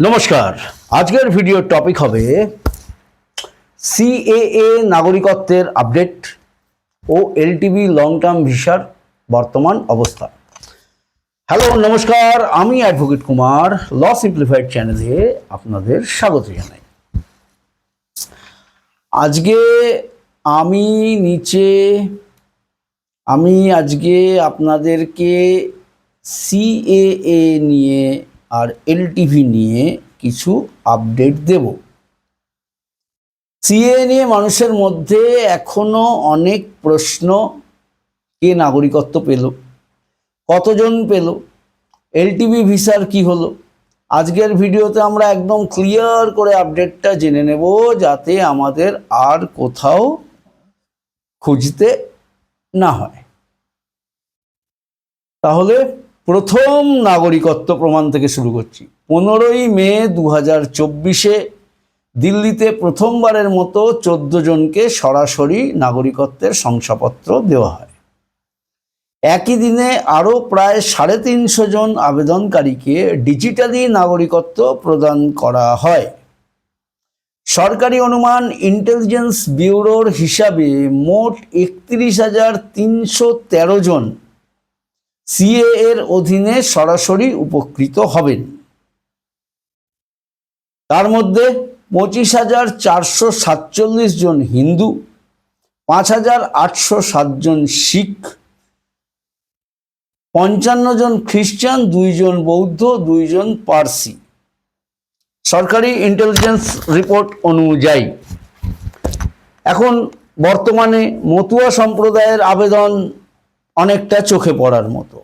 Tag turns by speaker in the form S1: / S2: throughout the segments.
S1: নমস্কার। আজকের ভিডিওর টপিক হবে সিএএ নাগরিকত্বের আপডেট ও এলটিভি লং টার্ম ভিসার বর্তমান অবস্থা। হ্যালো নমস্কার, আমি অ্যাডভোকেট কুমার ল সিম্পলিফাইড চ্যানেলে আপনাদের স্বাগত জানাই। আজকে আমি নিচে, আমি আজকে আপনাদেরকে সিএএ নিয়ে আর এলটিভি নিয়ে কিছু আপডেট দেব। সিএ নিয়ে মানুষের মধ্যে এখনও অনেক প্রশ্ন, কে নাগরিকত্ব পেল, কতজন পেল এলটিভি ভিসার কি হলো, আজকের ভিডিওতে আমরা একদম ক্লিয়ার করে আপডেটটা জেনে নেব, যাতে আমাদের আর কোথাও খুঁজতে না হয়। তাহলে প্রথম নাগরিকত্ব প্রমাণ থেকে শুরু করছি। পনেরোই মে দু হাজার চব্বিশে দিল্লিতে প্রথমবারের মতো চোদ্দ জনকে সরাসরি নাগরিকত্বের শংসাপত্র দেওয়া হয়। একই দিনে আরও প্রায় সাড়ে তিনশো জন আবেদনকারীকে ডিজিটালি নাগরিকত্ব প্রদান করা হয়। সরকারি অনুমান ইন্টেলিজেন্স ব্যুরোর হিসাবে মোট একত্রিশ হাজার তিনশো তেরো জন সিএ এর অধীনে সরাসরি উপকৃত হবেন। তার মধ্যে পঁচিশ হাজার চারশো সাতচল্লিশ জন হিন্দু, পাঁচ হাজার আটশো সাতজন শিখ, পঞ্চান্ন জন খ্রিস্টান দুইজন বৌদ্ধ দুইজন পার্সি। সরকারি ইন্টেলিজেন্স রিপোর্ট অনুযায়ী, এখন বর্তমানে মতুয়া সম্প্রদায়ের আবেদন অনেকটা চোখে পড়ার মতো।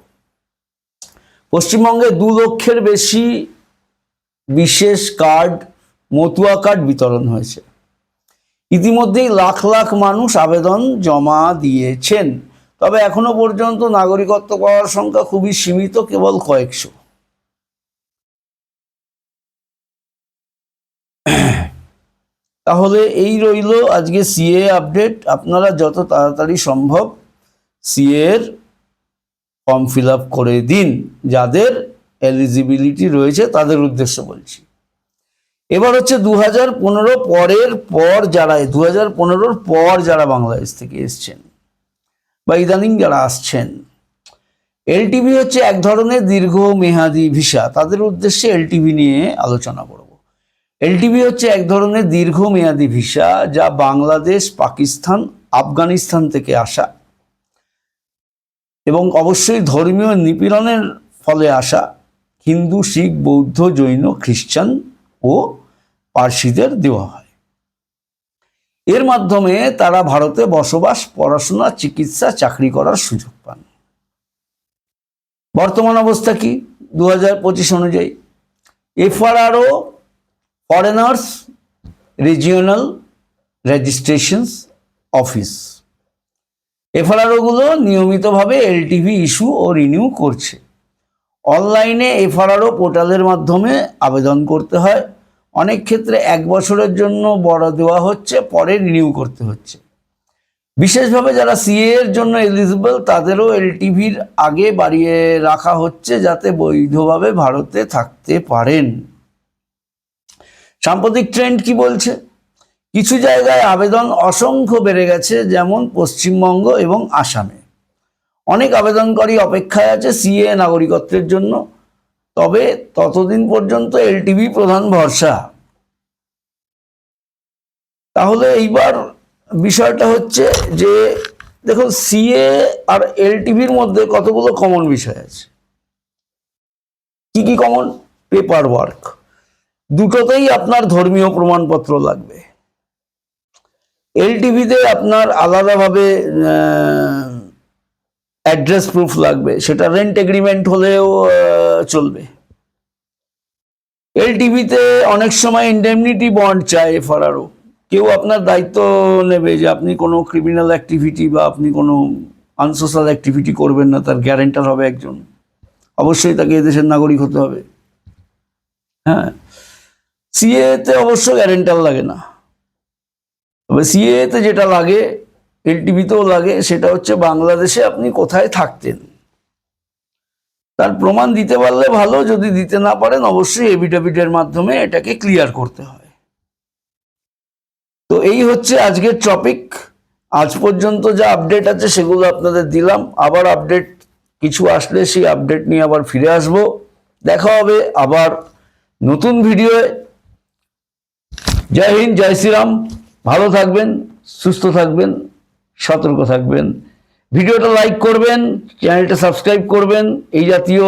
S1: পশ্চিমবঙ্গে দু লক্ষের বেশি বিশেষ কার্ড, মতুয়া কার্ড বিতরণ হয়েছে। ইতিমধ্যেই লাখ লাখ মানুষ আবেদন জমা দিয়েছেন। তবে এখনও পর্যন্ত নাগরিকত্ব পাওয়ার সংখ্যা খুবই সীমিত, কেবল কয়েকশো। তাহলে এই রইল আজকে সিএ আপডেট আপনারা যত তাড়াতাড়ি সম্ভব সিএর ফর্ম ফিল আপ করে দিন, যাদের এলিজিবিলিটি রয়েছে তাদের উদ্দেশ্য বলছি। এবার হচ্ছে দু হাজার পনেরো পরের পর যারা দু হাজার পনেরোর পর যারা বাংলাদেশ থেকে এসছেন বা ইদানিং যারা আসছেন, এলটিভি হচ্ছে এক ধরনের দীর্ঘ মেয়াদি ভিসা। তাদের উদ্দেশ্যে এলটিভি নিয়ে আলোচনা করব। এলটিভি হচ্ছে এক ধরনের দীর্ঘমেয়াদী ভিসা যা বাংলাদেশ, পাকিস্তান, আফগানিস্তান থেকে আসা এবং অবশ্যই ধর্মীয় নিপীড়নের ফলে আসা হিন্দু, শিখ, বৌদ্ধ, জৈন খ্রিস্টান ও পার্সিদের দেওয়া হয়। এর মাধ্যমে তারা ভারতে বসবাস, পড়াশোনা, চিকিৎসা, চাকরি করার সুযোগ পান। বর্তমান অবস্থা কি? দু হাজার পঁচিশ অনুযায়ী FRRO, foreigners, regional registrations, office. এফআরআরওগুলো নিয়মিতভাবে এলটিভি ইস্যু ও রিনিউ করছে। অনলাইনে এফআরআরও পোর্টালের মাধ্যমে আবেদন করতে হয়। অনেক ক্ষেত্রে এক বছরের জন্য বড় দেওয়া হচ্ছে, পরে রিনিউ করতে হচ্ছে। বিশেষভাবে যারা সিএ এর জন্য এলিজিবল তাদেরও এলটিভির আগে বাড়িয়ে রাখা হচ্ছে যাতে বৈধভাবে ভারতে থাকতে পারেন। সাম্প্রতিক ট্রেন্ড কি বলছে? কিছু জায়গায় আবেদন অসংখ্য বেড়ে গেছে, যেমন পশ্চিমবঙ্গ এবং আসামে। অনেক আবেদনকারী অপেক্ষায় আছে সিএ নাগরিকত্বের জন্য। তবে ততদিন পর্যন্ত এলটিভি প্রধান ভরসা। তাহলে এইবার বিষয়টা হচ্ছে যে, দেখুন, সিএ আর এলটিভির মধ্যে কতগুলো কমন বিষয় আছে? কি কি কমন পেপার ওয়ার্ক দুটোতেই আপনার ধর্মীয় প্রমাণপত্র লাগবে। এলটিভিতে আপনার আলাদাভাবে অ্যাড্রেস প্রুফ লাগবে। সেটা রেন্ট এগ্রিমেন্ট হলেও চলবে। এলটিভিতে অনেক সময় ইন্ডেমনিটি বন্ড চায় এফআরআরও কেউ আপনার দায়িত্ব নেবে যে আপনি কোনো ক্রিমিনাল অ্যাক্টিভিটি বা আপনি কোনো আনসোশাল অ্যাক্টিভিটি করবেন না, তার গ্যারেন্টার হবে একজন। অবশ্যই তাকে এদেশের নাগরিক হতে হবে। হ্যাঁ। সিএতে অবশ্য গ্যারেন্টার লাগে না। তবে যেটা লাগে, এলটিভিতেও লাগে, সেটা হচ্ছে বাংলাদেশে আপনি কোথায় থাকতেন। তার প্রমাণ দিতে পারলে ভালো, যদি দিতে না পারেন অবশ্যই এভিডেভিডের মাধ্যমে এটাকে ক্লিয়ার করতে হয়। তো এই হচ্ছে আজকের টপিক আজ পর্যন্ত যা আপডেট আছে সেগুলো আপনাদের দিলাম। আবার আপডেট কিছু আসলে সেই আপডেট নিয়ে আবার ফিরে আসব। দেখা হবে আবার নতুন ভিডিওয়ে জয় হিন্দ, জয় শ্রীরাম। ভালো থাকবেন, সুস্থ থাকবেন, সতর্ক থাকবেন। ভিডিওটা লাইক করবেন, চ্যানেলটা সাবস্ক্রাইব করবেন। এই জাতীয়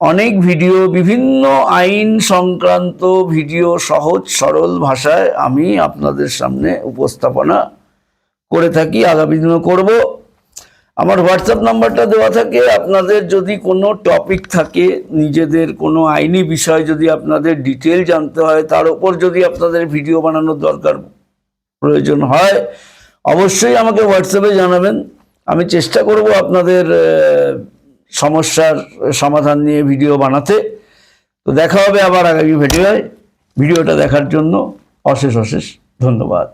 S1: অনেক ভিডিও, বিভিন্ন আইন সংক্রান্ত ভিডিও সহজ, সরল ভাষায় আমি আপনাদের সামনে উপস্থাপনা করে থাকি, আগামী দিনও করব। আমার হোয়াটসঅ্যাপ নাম্বারটা দেওয়া থাকে। আপনাদের যদি কোনো টপিক থাকে, নিজেদের কোনো আইনি বিষয় যদি আপনাদের ডিটেল জানতে হয়, তার উপর যদি আপনাদের ভিডিও বানানোর দরকার প্রয়োজন হয়, অবশ্যই আমাকে হোয়াটসঅ্যাপে জানাবেন। আমি চেষ্টা করব আপনাদের সমস্যার সমাধান নিয়ে ভিডিও বানাতে। তো দেখা হবে আবার আগামী ভিডিওয়। ভিডিওটা দেখার জন্য অশেষ অশেষ ধন্যবাদ।